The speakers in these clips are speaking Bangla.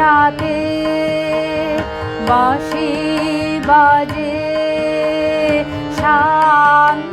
রাতে বাঁশি বাজে শান্ত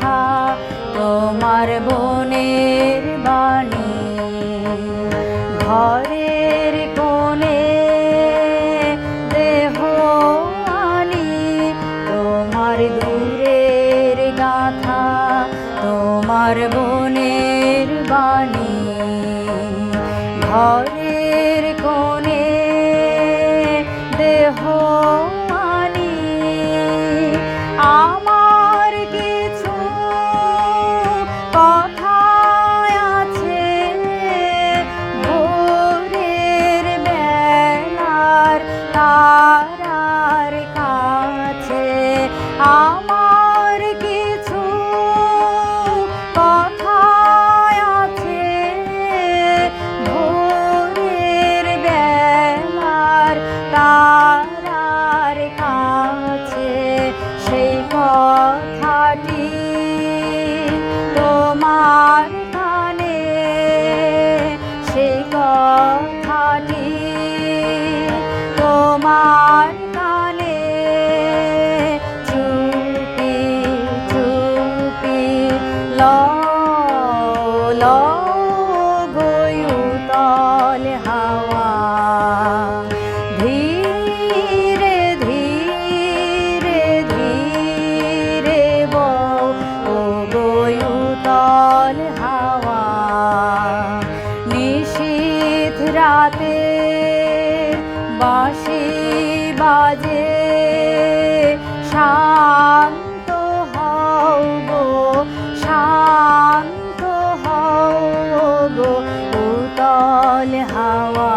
কথা তোমার বোনের বাণী। ঘরের কোণে দেহ আনি, তোমার দূরের গাথা তোমার বোনের বাণী। ঘরে 好 গয়ুতল হাওয়া। ধীরে ধীরে ধীরে ও গয়ুতল হাওয়া। নিশীথ রাতে বাঁশি বাজে হাওয়া